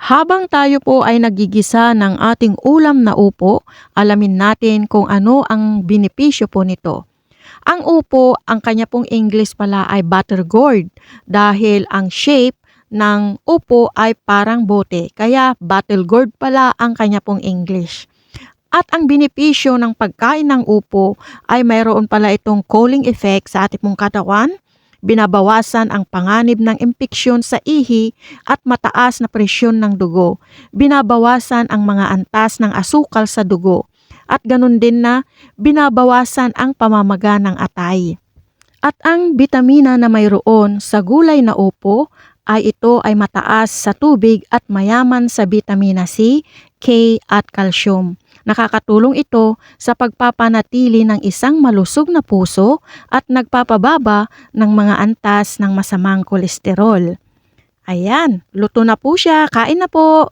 Habang tayo po ay nagigisa ng ating ulam na upo, alamin natin kung ano ang benepisyo po nito. Ang upo, ang kanya pong English pala ay butter gourd dahil ang shape ng upo ay parang bote. Kaya battle gourd pala ang kanya pong English. At ang benepisyo ng pagkain ng upo ay mayroon pala itong cooling effect sa ating pong katawan, binabawasan ang panganib ng impeksyon sa ihi at mataas na presyon ng dugo, binabawasan ang mga antas ng asukal sa dugo, at ganun din na binabawasan ang pamamaga ng atay. At ang bitamina na mayroon sa gulay na upo ay ito ay mataas sa tubig at mayaman sa bitamina C, K at calcium. Nakakatulong ito sa pagpapanatili ng isang malusog na puso at nagpapababa ng mga antas ng masamang kolesterol. Ayan, luto na po siya. Kain na po!